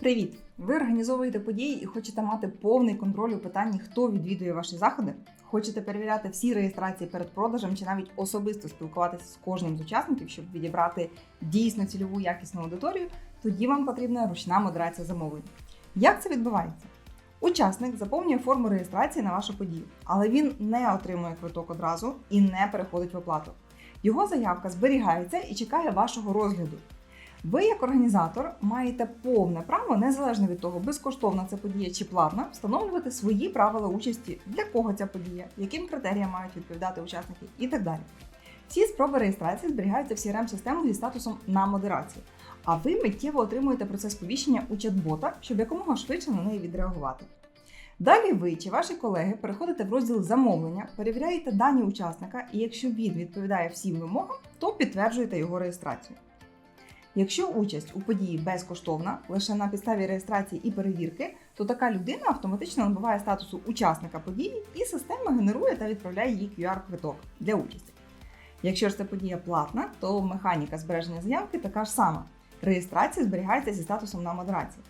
Привіт! Ви організовуєте події і хочете мати повний контроль у питанні, хто відвідує ваші заходи? Хочете перевіряти всі реєстрації перед продажем чи навіть особисто спілкуватися з кожним з учасників, щоб відібрати дійсно цільову якісну аудиторію? Тоді вам потрібна ручна модерація замовлень. Як це відбувається? Учасник заповнює форму реєстрації на вашу подію, але він не отримує квиток одразу і не переходить в оплату. Його заявка зберігається і чекає вашого розгляду. Ви, як організатор, маєте повне право, незалежно від того, безкоштовна ця подія чи платна, встановлювати свої правила участі, для кого ця подія, яким критеріям мають відповідати учасники і так далі. Всі спроби реєстрації зберігаються в crm систему зі статусом на модерацію, а ви миттєво отримуєте процес повіщення у чат-бота, щоб якомога швидше на неї відреагувати. Далі ви чи ваші колеги переходите в розділ замовлення, перевіряєте дані учасника, і якщо він відповідає всім вимогам, то підтверджуєте його реєстрацію. Якщо участь у події безкоштовна, лише на підставі реєстрації і перевірки, то така людина автоматично набуває статусу учасника події, і система генерує та відправляє їй QR-квиток для участі. Якщо ж ця подія платна, то механіка збереження заявки така ж сама. Реєстрація зберігається зі статусом на модерації.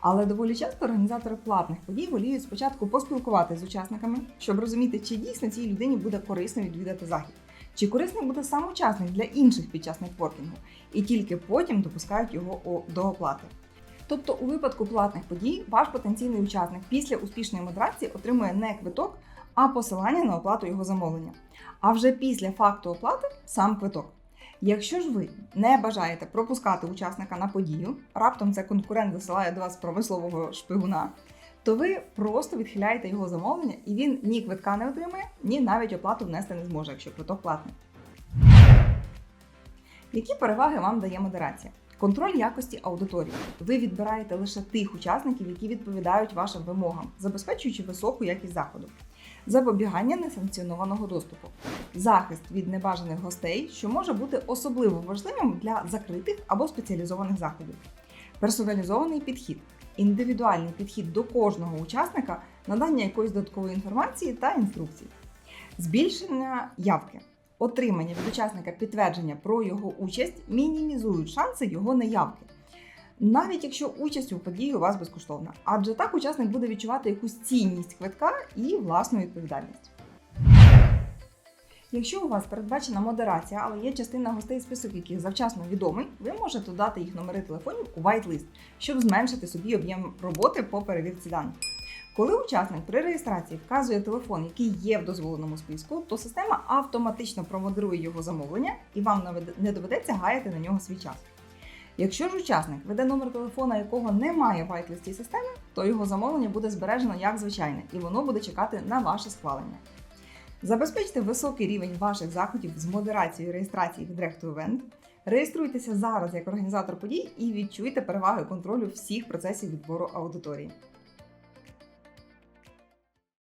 Але доволі часто організатори платних подій воліють спочатку поспілкуватися з учасниками, щоб розуміти, чи дійсно цій людині буде корисно відвідати захід, чи корисний буде сам учасник для інших під час нетворкінгу, і тільки потім допускають його до оплати. Тобто, у випадку платних подій ваш потенційний учасник після успішної модерації отримує не квиток, а посилання на оплату його замовлення. А вже після факту оплати сам квиток. Якщо ж ви не бажаєте пропускати учасника на подію, раптом це конкурент засилає до вас промислового шпигуна, то ви просто відхиляєте його замовлення, і він ні квитка не отримає, ні навіть оплату внести не зможе, якщо квиток платний. Які переваги вам дає модерація? Контроль якості аудиторії. Ви відбираєте лише тих учасників, які відповідають вашим вимогам, забезпечуючи високу якість заходу. Запобігання несанкціонованого доступу, захист від небажаних гостей, що може бути особливо важливим для закритих або спеціалізованих заходів, персоналізований підхід, індивідуальний підхід до кожного учасника, надання якоїсь додаткової інформації та інструкцій, збільшення явки. Отримання від учасника підтвердження про його участь мінімізують шанси його неявки. Навіть якщо участь у події у вас безкоштовна, адже так учасник буде відчувати якусь цінність квитка і власну відповідальність. Якщо у вас передбачена модерація, але є частина гостей, список яких завчасно відомий, ви можете додати їх номери телефонів у whitelist, щоб зменшити собі об'єм роботи по перевірці даних. Коли учасник при реєстрації вказує телефон, який є в дозволеному списку, то система автоматично промодерує його замовлення і вам не доведеться гаяти на нього свій час. Якщо ж учасник веде номер телефона, якого немає в вайтлисті системи, то його замовлення буде збережено як звичайне, і воно буде чекати на ваше схвалення. Забезпечте високий рівень ваших заходів з модерацією реєстрації від Recht to Event. Реєструйтеся зараз як організатор подій і відчуйте переваги контролю всіх процесів відбору аудиторії.